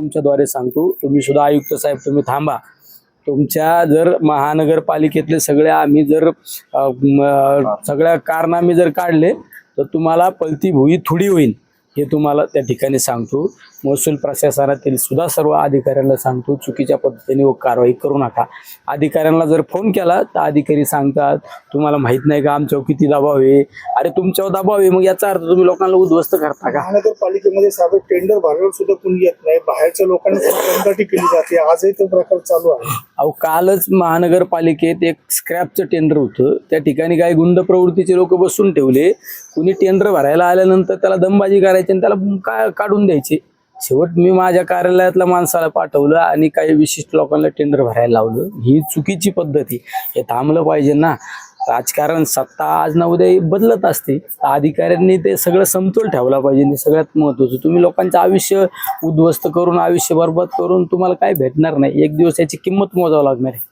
तुमच्याद्वारे सांगतो. तुम्ही सुद्धा आयुक्त साहेब तुम्ही थांबा. तुमच्या जर महानगरपालिकेतले सगळ्या आम्ही जर सगळ्या कारण सगळ्या कारनामे जर काढले तर तुम्हाला पलती भुई थोडी होईल हे तुम्हाला त्या ठिकाणी सांगतो. महसूल प्रशासनातील सुद्धा सर्व अधिकाऱ्यांना सांगतो चुकीच्या पद्धतीने व कारवाई करू नका. अधिकाऱ्यांना जर फोन केला तर अधिकारी सांगतात तुम्हाला माहीत नाही का आमच्यावर किती दबाव आहे? अरे तुमच्यावर दबाव आहे मग याचा अर्थ तुम्ही लोकांना उद्ध्वस्त करता का? महानगरपालिकेमध्ये साधं टेंडर भरल्यावर सुद्धा कुणी येत नाही. बाहेरच्या लोकांनी केली जाते. आजही तो प्रकार चालू आहे. अहो कालच महानगरपालिकेत एक स्क्रॅपचं टेंडर होतं. त्या ठिकाणी काही गुंड प्रवृत्तीचे लोक बसून ठेवले. कुणी टेंडर भरायला आल्यानंतर त्याला दमबाजी करायची आणि त्याला का काढून द्यायचे? शेवट मी माझ्या कार्यालयातल्या माणसाला पाठवलं आणि काही विशिष्ट लोकांना टेंडर भरायला लावलं. ही चुकीची पद्धती हे थांबलं पाहिजे ना. राजकारण सत्ता आज ना उद्या बदलत असते. अधिकाऱ्यांनी ते सगळं समतोल ठेवला पाहिजे. ते सगळ्यात महत्त्वाचं. तुम्ही लोकांचं आयुष्य उद्ध्वस्त करून आयुष्य बरबाद करून तुम्हाला काय भेटणार नाही. एक दिवस याची किंमत मोजावं लागणार आहे.